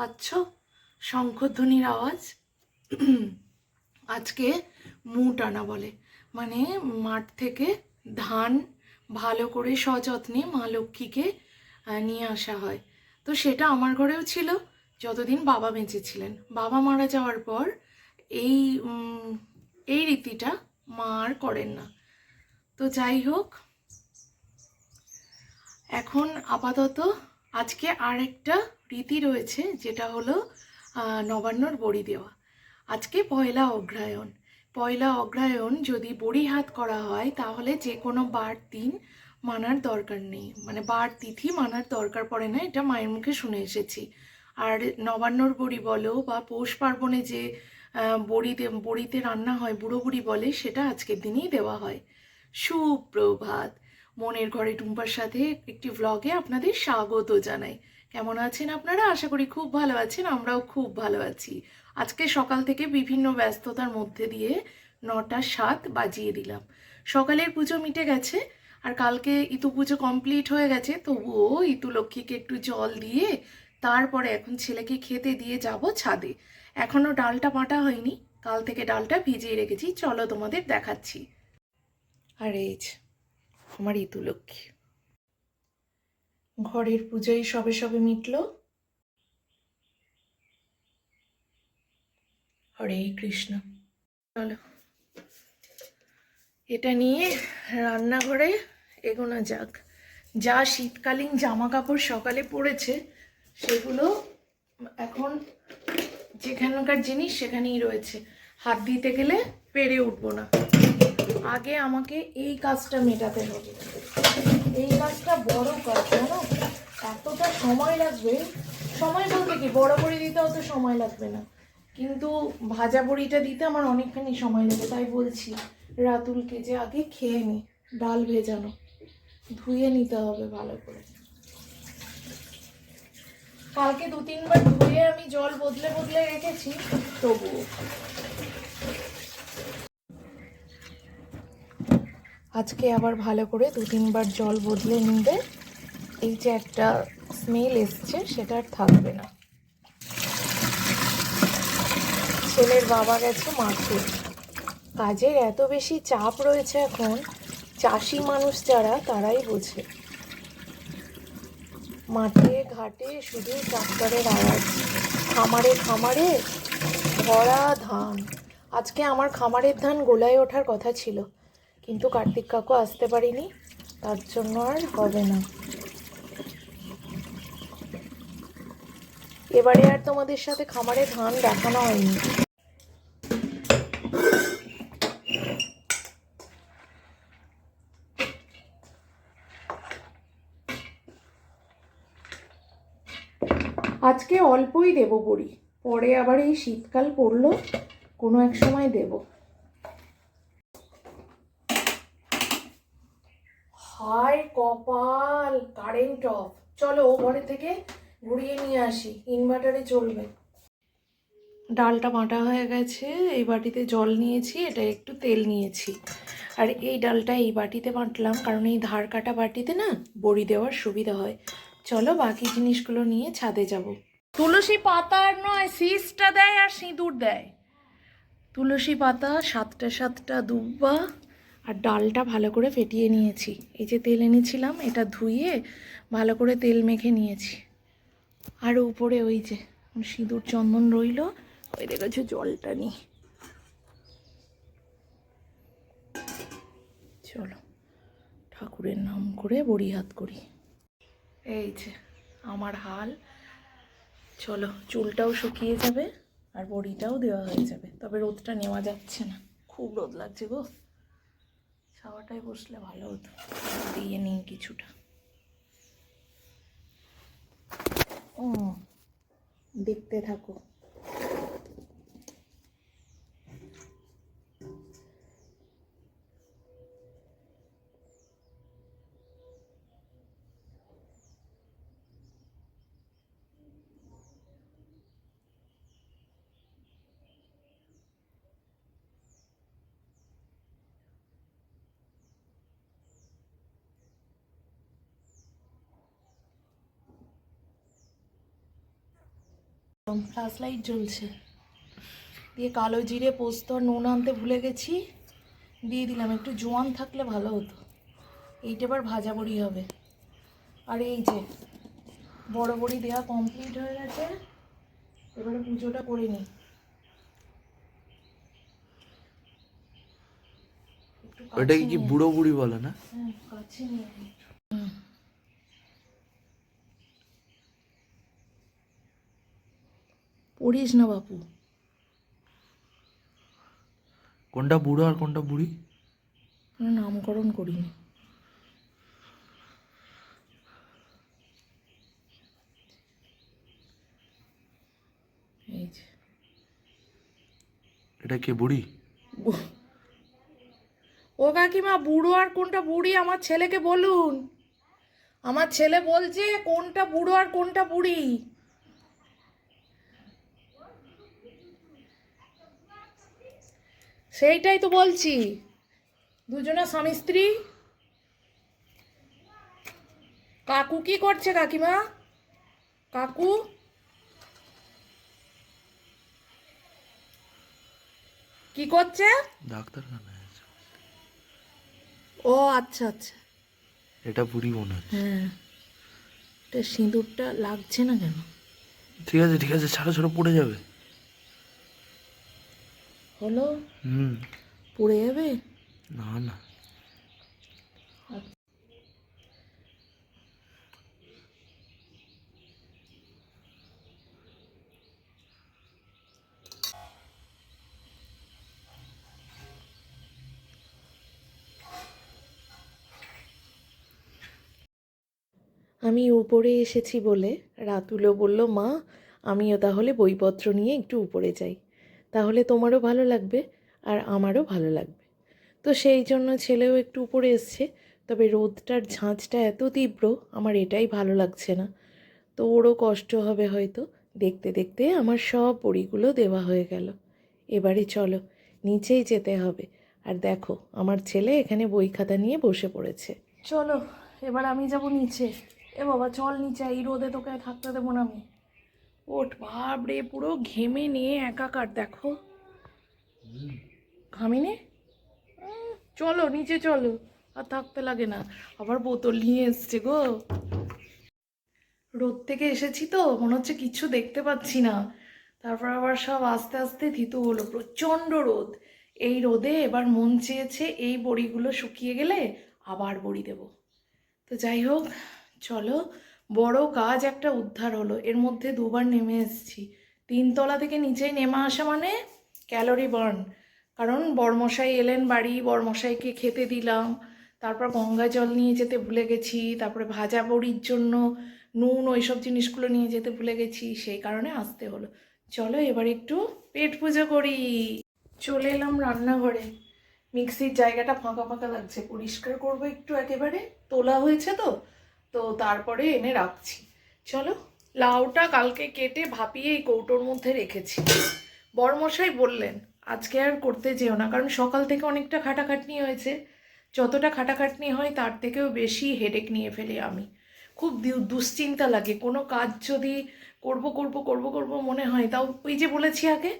পাচ্ছ? শঙ্খধ্বনির আওয়াজ। আজকে মুট আনা বলে। মানে মাঠ থেকে ধান ভালো করে সযত্নে মা লক্ষ্মীকে নিয়ে আসা হয়। তো সেটা আমার ঘরেও ছিল, যতদিন বাবা বেঁচে ছিলেন। বাবা মারা যাওয়ার পর এই এই রীতিটা মা আর করেন না। তো যাই হোক, এখন আপাতত আজকে আর একটা রীতি রয়েছে, যেটা হলো নবান্নর বড়ি দেওয়া। আজকে পয়লা অগ্রহায়ণ পয়লা অগ্রহায়ণ যদি বড়ি হাত করা হয়, তাহলে যে কোনো বার দিন মানার দরকার নেই। মানে বার তিথি মানার দরকার পড়ে না, এটা মায়ের মুখে শুনে এসেছি। আর নবান্নর বড়ি বলো বা পৌষ পার্বণে যে বড়িতে বড়িতে রান্না হয়, বুড়ো বুড়ি বলে, সেটা আজকের দিনেই দেওয়া হয়। সুপ্রভাত। মনের ঘরে টুম্পার সাথে একটি ভ্লগে আপনাদের স্বাগত জানাই। কেমন আছেন আপনারা? আশা করি খুব ভালো আছেন, আমরাও খুব ভালো আছি। আজকে সকাল থেকে বিভিন্ন ব্যস্ততার মধ্যে দিয়ে নটা সাত বাজিয়ে দিলাম। সকালের পুজো মিটে গেছে আর কালকে ইতু পুজো কমপ্লিট হয়ে গেছে, তবুও ইতু লক্ষ্মীকে একটু জল দিয়ে তারপরে এখন ছেলেকে খেতে দিয়ে যাব ছাদে। এখনও ডালটা বাটা হয়নি, কাল থেকে ডালটা ভিজিয়ে রেখেছি, চলো তোমাদের দেখাচ্ছি। আর এই আমার ইতু লক্ষ্মী। ঘরের পুজোই সবে সবে মিটল। হরে কৃষ্ণ। চলো। এটা নিয়ে রান্নাঘরে এগোনো যাক। যা শীতকালীন জামা কাপড় সকালে পড়েছে, সেগুলো এখন যেখানকার জিনিস সেখানেই রয়েছে। হাত দিতে গেলে পেরে উঠবো না। আগে আমাকে এই কাজটা মেটাতে হবে। এই কাজটা বড় কাজ জানো? এতটা সময় লাগবে। সময় বলতে কি? বড় করে দিতে অত সময় লাগবে না। কিন্তু ভাজা বড়িটা দিতে আমার অনেকখানি সময় লাগে, তাই বলছি রাতুলকে যে আগে খেয়ে নি, ডাল ভেজানো। ধুয়ে নিতে হবে ভালো করে। কালকে দু তিনবার ধুয়ে আমি জল বদলে বদলে রেখেছি, তবুও। আজকে আবার ভালো করে দু তিনবার জল বদলে নিলে এই যে একটা স্মেল এসছে, সেটা আর থাকবে না। ছেলের বাবা গেছে মাঠে। কাজের এত বেশি চাপ রয়েছে এখন, চাষি মানুষ যারা, তারাই বোঝে। মাঠে, ঘাটে শুধু ট্রাক্টরের আওয়াজ। খামারে খামারে ভরা ধান। আজকে আমার খামারের ধান গোলায় ওঠার কথা ছিল। কিন্তু কার্তিক কাকু আসতে পারিনি, তার জন্য আর হবে না। এবারে আর তোমাদের সাথে খামারে ধান দেখানো হয়নি। আজকে অল্পই দেব বড়ি, পরে আবার এই শীতকাল পড়ল, কোনো এক সময় দেব হায় কপাল কারেন্ট অফ চলো ঘরে থেকে ঘুরিয়ে নিয়ে আসি ইনভার্টারে চলবে। ডালটা বাটা হয়ে গেছে, এই বাটিতে জল নিয়েছি, এটা একটু তেল নিয়েছি। আর এই ডালটা এই বাটিতে বাটলাম, কারণ এই ধার কাটা বাটিতে না বড়ি দেওয়ার সুবিধা হয়। চলো বাকি জিনিসগুলো নিয়ে ছাদে যাব। তুলসী পাতা আর নয় সিসটা দেয় আর সিঁদুর দেয়। তুলসী পাতা সাতটা সাতটা দুব্বা আর ডালটা ভালো করে ফেটিয়ে নিয়েছি। এই যে তেল এনেছিলাম, এটা ধুয়ে ভালো করে তেল মেখে নিয়েছি। আর উপরে ওই যে সিঁদুর চন্দন রইল, ওই দেখেছ জলটা নিই। চলো, ঠাকুরের নাম করে বড়ি হাত করি। এই যে আমার হাল। চলো, চুলটাও শুকিয়ে যাবে আর বড়িটাও দেওয়া হয়ে যাবে। তবে রোদটা নেওয়া যাচ্ছে না। খুব রোদ লাগছে গো। ছাওয়াটায় বসলে ভালো হতো। দিয়ে নিই কিছুটা। ও দেখতে থাকো। ফ্লাশ লাইট জ্বলছে। দিয়ে কালো জিরে পোস্ত আর নুন আনতে ভুলে গেছি। দিয়ে দিলাম একটু জোয়ান থাকলে ভালো হতো। এইটা এবার ভাজা বড়ি হবে। আর এই যে বড় বড়ি দেওয়া কমপ্লিট হয়ে গেছে। এবারে পুজোটা করে নিই। ওটাকে কি বুড়ো বুড়ি বলে না? কাছে নিয়ে পড়িস না বাপু। কোনটা বুড়ো আর কোনটা বুড়ি? নামকরণ করিনি। এটা কে বুড়ি? ও কাকিমা বুড়ো আর কোনটা বুড়ি? আমার ছেলেকে বলুন। আমার ছেলে বলছে কোনটা বুড়ো আর কোনটা বুড়ি? সেইটাই তো বলছি। দুজনা স্বামী স্ত্রী। কাকু কি করছে কাকিমা? কাকু? কি করছে? ডাক্তার খানা আছে। ও আচ্ছা আচ্ছা। এটা বুড়ি মনে হচ্ছে। হ্যাঁ। এটা সিঁদুরটা লাগছে না কেন? ঠিক আছে ঠিক আছে ছাড়ো ছাড়ো পড়ে যাবে। হলো? হুম। পড়ে যাবে? না না। আমি উপরে এসেছি বলে রাতুলও বলল মা আমিও তাহলে বইপত্র নিয়ে একটু উপরে যাই। তাহলে তোমারও ভালো লাগবে আর আমারও ভালো লাগবে। তো সেই জন্য ছেলেও একটু উপরে এসছে, তবে রোদটার ঝাঁঝটা এত তীব্র, আমার এটাই ভালো লাগছে না। তো ওরও কষ্ট হবে হয়তো, দেখতে দেখতে আমার সব বড়িগুলো দেওয়া হয়ে গেল। এবারে চলো, নিচেই যেতে হবে। আর দেখো, আমার ছেলে এখানে বই খাতা নিয়ে বসে পড়েছে। চলো, এবার আমি যাব নিচে। এ বাবা, চল নিচে, এই রোদে তোকে থাকতে দেবো না আমি। ওঠ বাপরে পুরো ঘেমে নিয়ে একাকার দেখো। ঘামিনে? চলো নিচে চলো। আর থাকতে লাগে না। আবার বোতল নিয়ে এসছে গো। রোদ থেকে এসেছি তো মনে হচ্ছে কিছু দেখতে পাচ্ছি না। তারপর আবার সব আস্তে আস্তে থিতু হলো প্রচণ্ড রোদ। এই রোদে এবার মন চেয়েছে এই বড়িগুলো শুকিয়ে গেলে আবার বড়ি দেব। তো যাই হোক চলো বড় কাজ একটা উদ্ধার হলো। এর মধ্যে দুবার নেমে এসেছি। তিনতলা থেকে নিচেই নেমে আসা মানে ক্যালোরি বার্ন কারণ বরমশাই এলেন বাড়ি, বরমশাইকে খেতে দিলাম, তারপর গঙ্গা জল নিয়ে যেতে ভুলে গেছি, তারপরে ভাজা বড়ির জন্য নুন, ওইসব জিনিসগুলো নিয়ে যেতে ভুলে গেছি, সেই কারণে আসতে হলো। চলো এবার একটু পেট পুজো করি। চলে এলাম রান্নাঘরে। মিক্সির জায়গাটা ফাঁকা ফাঁকা লাগছে। পরিষ্কার করব একটু একেবারে। তোলা হয়েছে তো? তো তারপরে এনে রাখছি। চলো, লাউটা কালকে কেটে ভাপিয়ে এই কৌটোর মধ্যে রেখেছি। বড়মশাই বললেন, আজকে আর করতে যেও না, কারণ সকাল থেকে অনেকটা খাটাখাটনি হয়েছে। যতটা খাটাখাটনি হয়, তার থেকেও বেশি হেডেক নিয়ে ফেলি আমি। খুব দুশ্চিন্তা লাগে। কোনো কাজ যদি করব করব করব করব মনে হয়, তাও ওই যে বলেছি আগে,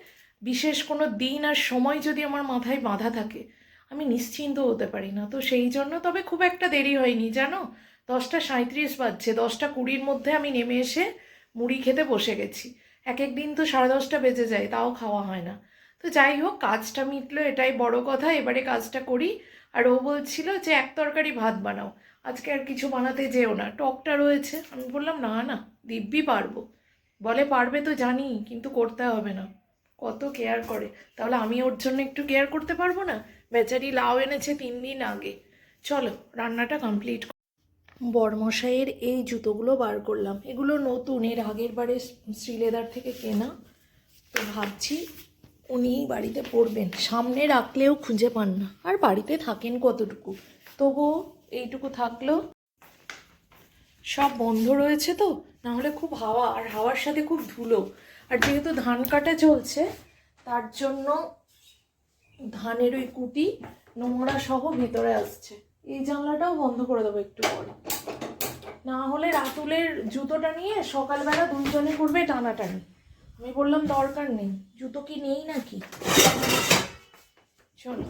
বিশেষ কোনো দিন আর সময় যদি আমার মাথায় বাঁধা থাকে, আমি নিশ্চিন্ত হতে পারি না। তো সেই জন্য তবে খুব একটা দেরি হয়নি, জানো? দশটা সাঁত্রিশ বাজছে, দশটা কুড়ির মধ্যে আমি নেমে এসে মুড়ি খেতে বসে গেছি। এক এক দিন তো সাড়ে দশটা বেজে যায়, তাও খাওয়া হয় না। তো যাই হোক, কাজটা মিটলো, এটাই বড় কথা। এবারে কাজটা করি, আর ও বলছিল যে, এক তরকারি ভাত বানাও। আজকে আর কিছু বানাতে যেও না। টকটা রয়েছে। আমি বললাম, না না, দিব্যি পারব। বলে, পারবে তো জানি, কিন্তু করতে হবে না। কত কেয়ার করে। তাহলে আমি ওর জন্য একটু কেয়ার করতে পারব না? বেচারি লাউ এনেছে তিন দিন আগে। চলো, রান্নাটা কমপ্লিট বরমশাইয়ের এই জুতোগুলো বার করলাম। এগুলো নতুন, এর আগের বারে শ্রীলেদার থেকে কেনা। তো ভাবছি উনি বাড়িতে পড়বেন সামনে রাখলেও খুঁজে পান না। আর বাড়িতে থাকেন কতটুকু? তবুও এইটুকু থাকল। সব বন্ধ রয়েছে তো? না হলে খুব হাওয়া, আর হাওয়ার সাথে খুব ধুলো। আর যেহেতু ধান কাটা চলছে, তার জন্য ধানের ওই কুটি নোংরা সহ ভিতরে আসছে। এই জানলাটাও বন্ধ করে দেবো একটু পরে। না হলে রাতুলের জুতোটা নিয়ে সকালবেলা দুইজনে করবে টানাটানি। আমি বললাম, দরকার নেই। জুতো কি নেই নাকি? চলো।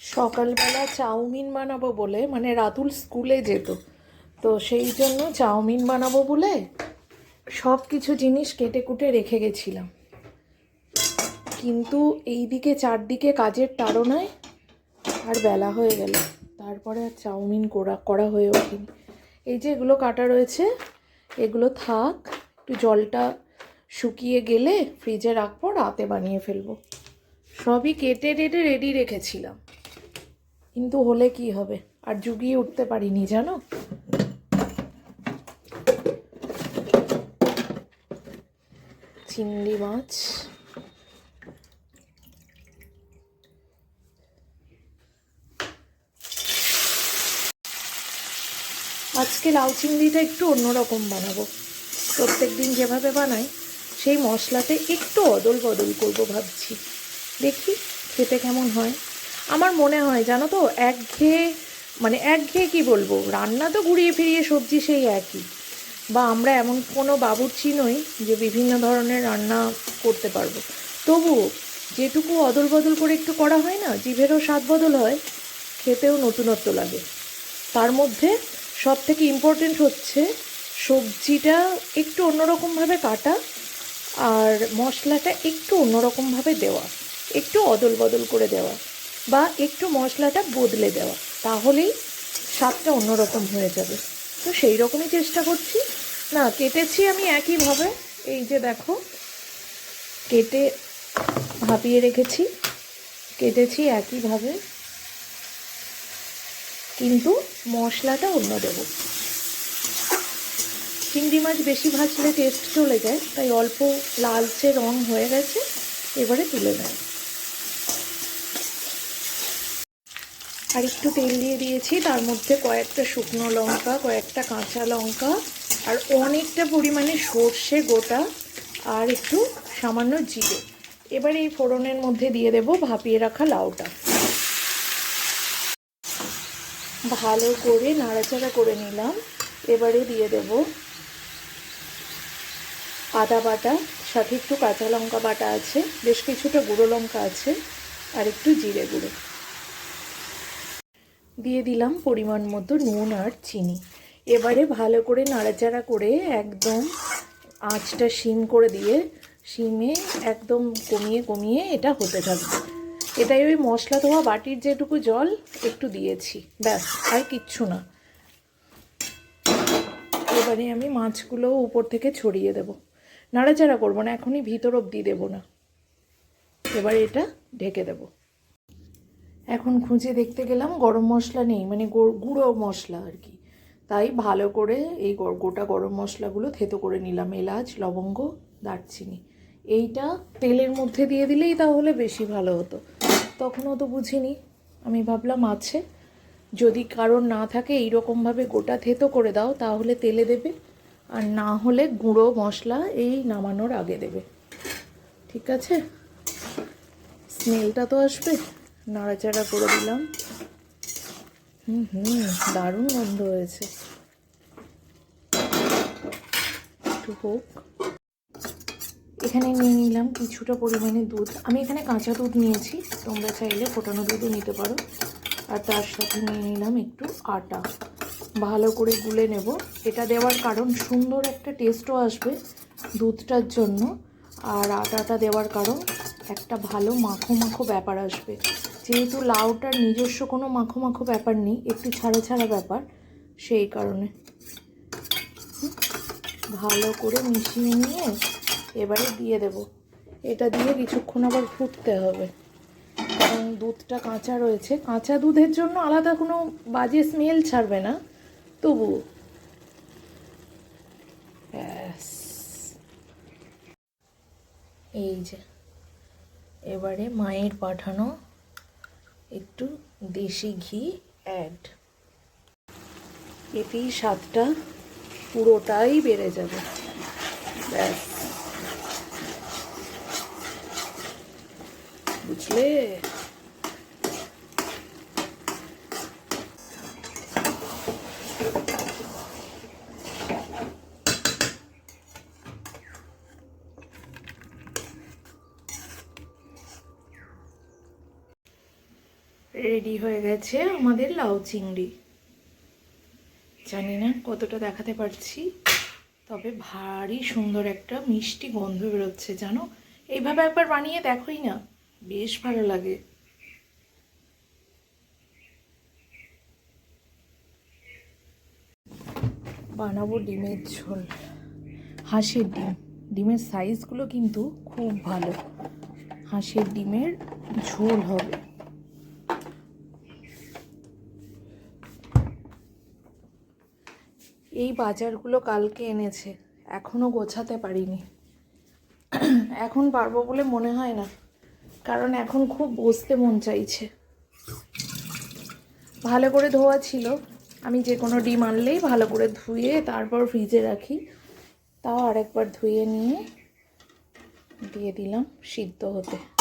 সকালবেলা চাউমিন বানাবো বলে মানে রাতুল স্কুলে যেত, তো সেই জন্য চাউমিন বানাবো বলে সব কিছু জিনিস কেটে কুটে রেখে গেছিলাম। কিন্তু এইদিকে চারদিকে কাজের তাড়নায় আর বেলা হয়ে গেল। তারপরে আর চাউমিন করা করা হয়ে ওঠেনি। এই যে এগুলো কাটা রয়েছে, এগুলো থাক, একটু জলটা শুকিয়ে গেলে ফ্রিজে রাখব, রাতে বানিয়ে ফেলব। সবই কেটে টেটে রেডি রেখেছিলাম। কিন্তু হলে কি হবে? আর জুগিয়ে উঠতে পারিনি, জানো? চিংড়ি মাছ। আজকে লাউ চিংড়িটা একটু অন্যরকম বানাবো। প্রত্যেক দিন যেভাবে বানাই, সেই মশলাতে একটু অদল বদল করব ভাবছি। দেখি খেতে কেমন হয়। আমার মনে হয়, জানো তো, একঘেয়ে মানে একঘেয়ে কি বলব, রান্না তো ঘুরিয়ে ফিরিয়ে সবজি সেই একই। বা আমরা এমন কোনো বাবুর্চি নই যে বিভিন্ন ধরনের রান্না করতে পারব। তবু যেটুকু অদল বদল করে একটু করা হয় না, জিভেরও স্বাদ বদল হয়, খেতেও নতুনত্ব লাগে। তার মধ্যে সব থেকে ইম্পর্টেন্ট হচ্ছে সবজিটা একটু অন্যরকমভাবে কাটা আর মশলাটা একটু অন্যরকমভাবে দেওয়া, একটু অদল বদল করে দেওয়া বা একটু মশলাটা বদলে দেওয়া, তাহলেই স্বাদটা অন্যরকম হয়ে যাবে। তো সেই রকমই চেষ্টা করছি। না, কেটেছি আমি একইভাবে। এই যে দেখো, কেটে ভাপিয়ে রেখেছি। কেটেছি একইভাবে। কিন্তু মশলাটা অন্য দেবো। চিংড়ি মাছ বেশি ভাজলে টেস্ট চলে যায়, তাই অল্প লালচে রং হয়ে গেছে, এবারে তুলে নেয় আর একটু তেল দিয়ে দিয়েছি, তার মধ্যে কয়েকটা শুকনো লঙ্কা, কয়েকটা কাঁচা লঙ্কা, আর অনেকটা পরিমাণে সর্ষে গোটা, আর একটু সামান্য জিরে। এবার এই ফোড়নের মধ্যে দিয়ে দেব ভাপিয়ে রাখা লাউটা। ভালো করে নাড়াচাড়া করে নিলাম। এবারে দিয়ে দেব আদা বাটা, সাথে একটু কাঁচা লঙ্কা বাটা আছে, বেশ কিছুটা গুঁড়ো লঙ্কা আছে, আর একটু জিরে গুঁড়ো। দিয়ে দিলাম পরিমাণ মতো নুন আর চিনি। এবারে ভালো করে নাড়াচাড়া করে একদম আঁচটা সিম করে দিয়ে সিমে একদম কমিয়ে কমিয়ে এটা হতে থাকবে। এটাই ওই মশলা ধোয়া বাটির যেটুকু জল, একটু দিয়েছি। ব্যাস, আর কিচ্ছু না। এবারে আমি মাছগুলো উপর থেকে ছড়িয়ে দেব। নাড়াচাড়া করব না, এখনই ভিতর অবধি দেবো না। এবার এটা ঢেকে দেবো। এখন খুঁজে দেখতে গেলাম গরম মশলা নেই মানে গুঁড়ো মশলা আর কি। তাই ভালো করে এই গোটা গরম মশলাগুলো থেতো করে নিলাম, এলাচ, লবঙ্গ, দারচিনি। এইটা তেলের মধ্যে দিয়ে দিলেই তাহলে বেশি ভালো হতো। তখনও তো বুঝিনি। আমি ভাবলাম, আছে। যদি কারোর না থাকে, এইরকমভাবে গোটা থেতো করে দাও, তাহলে তেলে দেবে। আর না হলে গুঁড়ো, মশলা, এই নামানোর আগে দেবে। ঠিক আছে? স্মেলটা তো আসবে। নাড়াচাড়া করে দিলাম। হুম হুম, দারুণ গন্ধ হয়েছে। একটু হোক। এখানে নিয়ে নিলাম কিছুটা পরিমাণে দুধ। আমি এখানে কাঁচা দুধ নিয়েছি, তোমরা চাইলে ফোটানো দুধও নিতে পারো। আর তার সাথে নিয়ে নিলাম একটু আটা। ভালো করে গুলে নেব। এটা দেওয়ার কারণ সুন্দর একটা টেস্টও আসবে দুধটার জন্য। আর আটাটা দেওয়ার কারণ একটা ভালো মাখো মাখো ব্যাপার আসবে। যেহেতু লাউটার নিজস্ব কোনো মাখো মাখো ব্যাপার নেই, একটু ছাড়া ছাড়া ব্যাপার, সেই কারণে। ভালো করে মিশিয়ে নিয়ে এবারে দিয়ে দেব। এটা দিয়ে কিছুক্ষণ আবার ফুটতে হবে। কারণ দুধটা কাঁচা রয়েছে। কাঁচা দুধের জন্য আলাদা কোনো বাজে স্মেল ছাড়বে না। তবু ব্যাস। এই যে, এবারে মায়ের পাঠানো একটু দেশি ঘি অ্যাড এতেই স্বাদটা পুরোটাই বেড়ে যাবে। ব্যাস। বুঝলে? রেডি হয়ে গেছে আমাদের লাউ চিংড়ি। জানি না কতটা দেখাতে পারছি, তবে ভারী সুন্দর একটা মিষ্টি গন্ধ বেরোচ্ছে, জানো? এইভাবে একবার বানিয়ে দেখোই না। বেশ ভালো লাগে। বানাবো ডিমের ঝোল। হাঁসের ডিম। ডিমের সাইজগুলো কিন্তু খুব ভালো। হাঁসের ডিমের ঝোল হবে। এই বাজারগুলো কালকে এনেছে। এখনও গোছাতে পারিনি। এখন পারব বলে মনে হয় না। কারণ এখন খুব বসতে মন চাইছে। ভালো করে ধোয়া ছিল। আমি যে কোনো ডিম আনলেই ভালো করে ধুয়ে তারপর ফ্রিজে রাখি। তাও আরেকবার ধুয়ে নিয়ে দিয়ে দিলাম সিদ্ধ হতে।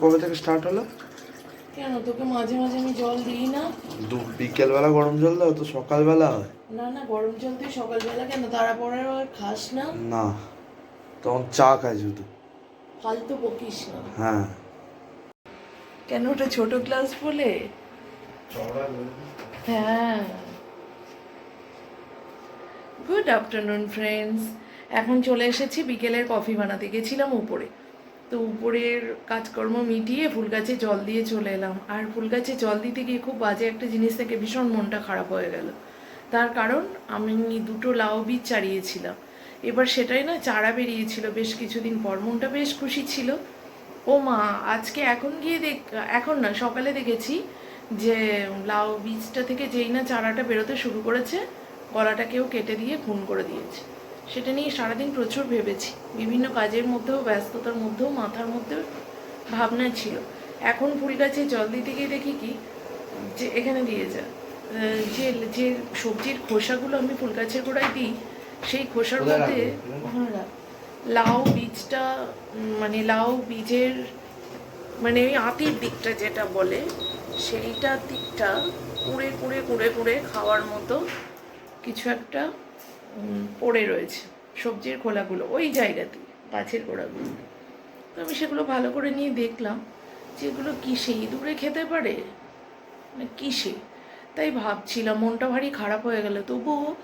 কবে থেকে স্টার্ট হলো? কেন? তোকে মাঝে মাঝে আমি জল দিই না। দু বিকেলবেলা গরম জল দাও তো সকালবেলা হয়। না না গরম জল তুই সকালবেলা কেন? তারপরে আর খাস না। না তখন চা খাই শুধু। ফালতু বকিস না। হ্যাঁ। কেন ওটা ছোট ক্লাস বলে? হ্যাঁ। গুড আফটারনুন ফ্রেন্ডস এখন চলে এসেছি বিকেলের কফি বানাতে। গেছিলাম উপরে। তো উপরের কাজকর্ম মিটিয়ে ফুল গাছে জল দিয়ে চলে এলাম। আর ফুল গাছে জল দিতে গিয়ে খুব বাজে একটা জিনিস থেকে ভীষণ মনটা খারাপ হয়ে গেল। তার কারণ আমি দুটো লাউ বীজ চারিয়েছিলাম। এবার সেটাই না চারা বেরিয়েছিল। বেশ কিছুদিন পর মনটা বেশ খুশি ছিল। ও মা, আজকে এখন গিয়ে দেখ, এখন না, সকালে দেখেছি যে লাউ বীজটা থেকে যেই না চারাটা বেরোতে শুরু করেছে গলাটাকেও কেটে দিয়ে খুন করে দিয়েছে। সেটা নিয়ে সারাদিন প্রচুর ভেবেছি। বিভিন্ন কাজের মধ্যেও ব্যস্ততার মধ্যেও মাথার মধ্যেও ভাবনা ছিল। এখন ফুল গাছে জল দিতে গিয়ে দেখি কি যে এখানে দিয়ে যা যে যে সবজির খোসাগুলো আমি ফুল গাছের গোড়ায় দিই সেই খোসার মধ্যে। লাউ বীজটা মানে লাউ বীজের মানে ওই আতির দিকটা যেটা বলে সেইটার দিকটা কুড়ে কুড়ে কুড়ে কুড়ে খাওয়ার মতো কিছু একটা পড়ে রয়েছে। সবজির খোলাগুলো ওই জায়গাতে গাছের গোড়াগুলো। তো আমি সেগুলো ভালো করে নিয়ে দেখলাম যে এগুলো কিসে? ইঁদুরে খেতে পারে? না কিসে? তাই ভাবছিলাম মনটা ভারী খারাপ হয়ে গেল। তবুও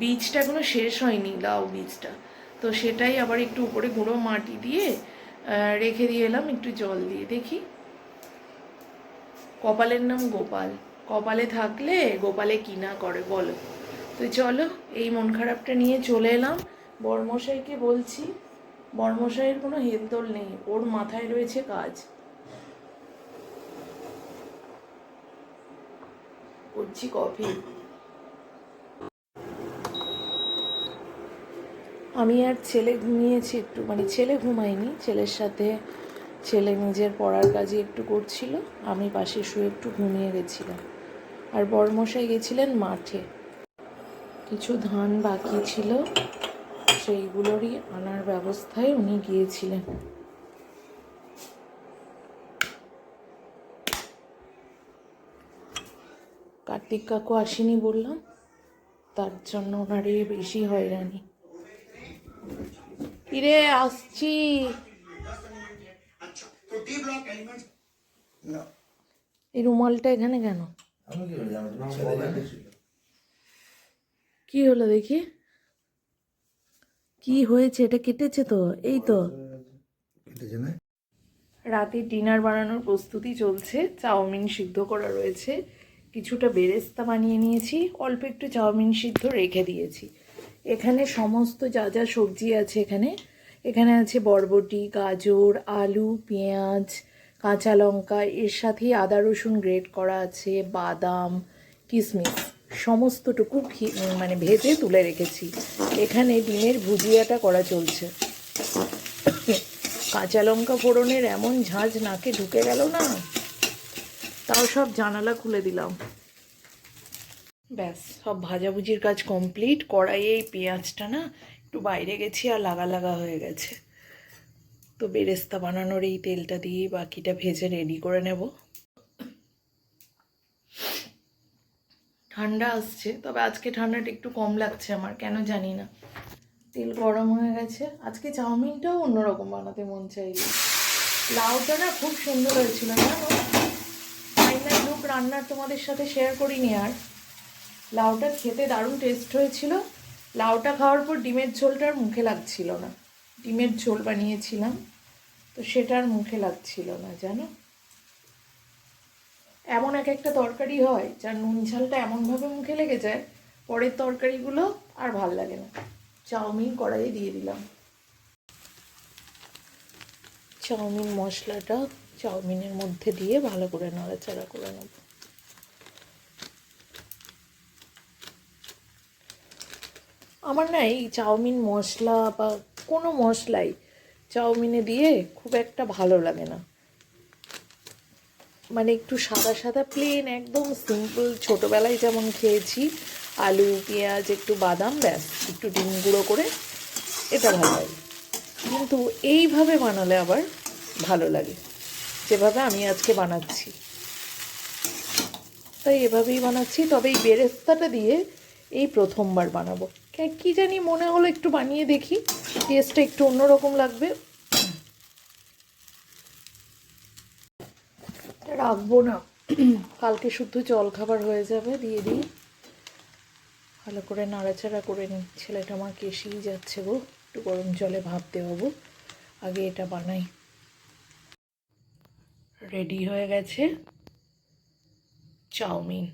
বীজটা এখনও শেষ হয়নি লাউ বীজটা। তো সেটাই আবার একটু উপরে গুঁড়ো মাটি দিয়ে রেখে দিয়ে এলাম একটু জল দিয়ে দেখি। কপালের নাম গোপাল। কপালে থাকলে গোপালে কি না করে বলো? তো চলো, এই মন খারাপটা নিয়ে চলে এলাম। বর্মশাইকে বলছি, বর্মশাইয়ের কোনো হেলদোল নেই, ওর মাথায় রয়েছে কাজ। করছি কফি। আমি আর ছেলে ঘুমিয়েছি একটু মানে ছেলে ঘুমায়নি, ছেলের সাথে ছেলে নিজের পড়ার কাজে একটু করছিল, আমি পাশে শুয়ে একটু ঘুমিয়ে গেছিলাম। আর বড়মশাই গেছিলেন মাঠে। কিছু ধান বাকি ছিল, সেইগুলোরই আনার ব্যবস্থায় উনি গিয়েছিলেন। কার্তিক কাকু আসেনি বললাম, তার জন্য ওনারই বেশি হয়রানি। কিরে, আসছি। এই রুমালটা এখানে কেন? কি হলো দেখি? কি হয়েছে? এটা কেটেছে তো এই তো। রাতে ডিনার বানানোর প্রস্তুতি চলছে চাউমিন সিদ্ধ করা রয়েছে। কিছুটা বেরেস্তা বানিয়ে নিয়েছি অল্প একটু চাউমিন সিদ্ধ রেখে দিয়েছি। এখানে সমস্ত যা যা সবজি আছে এখানে এখানে আছে বরবটি গাজর আলু পেঁয়াজ কাঁচা লঙ্কা এর সাথেই আদা রসুন গ্রেট করা আছে বাদাম কিশমিশ সমস্তটুকু মানে ভেজে তুলে রেখেছি। এখানে ডিমের ভুজিয়াটা করা চলছে। কাঁচা লঙ্কা ফোড়নের এমন ঝাঁঝ নাকে ঢুকে গেল না? তাও সব জানালা খুলে দিলাম। ব্যাস, সব ভাজাভুজির কাজ কমপ্লিট। কড়াইয়ে এই পেঁয়াজটা না, একটু বাইরে গেছি আর লাগা লাগা হয়ে গেছে। তো বেরেস্তা বানানোর এই তেলটা দিয়ে বাকিটা ভেজে রেডি করে নেব। ঠান্ডা আসছে, তবে আজকে ঠান্ডাটা একটু কম লাগছে আমার, কেন জানি না। তেল গরম হয়ে গেছে, আজকে চাউমিনটাও অন্যরকম বানাতে মন চাইলো। লাউটা না খুব সুন্দর হয়েছিল, জানো? ফাইনাল লুক রান্নার তোমাদের সাথে শেয়ার করিনি আর। লাউটা খেতে দারুণ টেস্ট হয়েছিল। লাউটা খাওয়ার পর ডিমের ঝোলটা আর মুখে লাগছিল না। ডিমের ঝোল বানিয়েছিলাম, তো সেটা আর মুখে লাগছিল না, জানো? এমন এক একটা তরকারি হয় যার নুন ঝালটা এমনভাবে মুখে লেগে যায়, পরের তরকারিগুলো আর ভালো লাগে না। চাউমিন কড়াইয়ে দিয়ে দিলাম। চাউমিন মশলাটা চাউমিনের মধ্যে দিয়ে ভালো করে নাড়াচাড়া করে নেব। আমার না এই চাউমিন মশলা বা কোনো মশলাই চাউমিনে দিয়ে খুব একটা ভালো লাগে না। মানে একটু সাদা সাদা প্লেন একদম সিম্পল ছোটোবেলায় যেমন খেয়েছি, আলু, পেঁয়াজ, একটু বাদাম, ব্যাস, একটু ডিম গুঁড়ো করে এটা ভালো লাগে। কিন্তু এইভাবে বানালে আবার ভালো লাগে, যেভাবে আমি আজকে বানাচ্ছি। তাই এভাবেই বানাচ্ছি, তবে এই বেরেস্তাটা দিয়ে এই প্রথমবার বানাবো। কে- জানি মনে হলো একটু বানিয়ে দেখি টেস্টটা একটু অন্যরকম লাগবে। রাখব না। কালকে শুদ্ধ জল খাবার হয়ে যাবে, দিয়ে দিই। ভালো করে নাড়াচাড়া করে নিই। ছেলেটা আমার কেশেই যাচ্ছে গো, একটু গরম জলে ভাপ দেওয়াবো। আগে এটা বানাই। রেডি হয়ে গেছে। চাউমিন।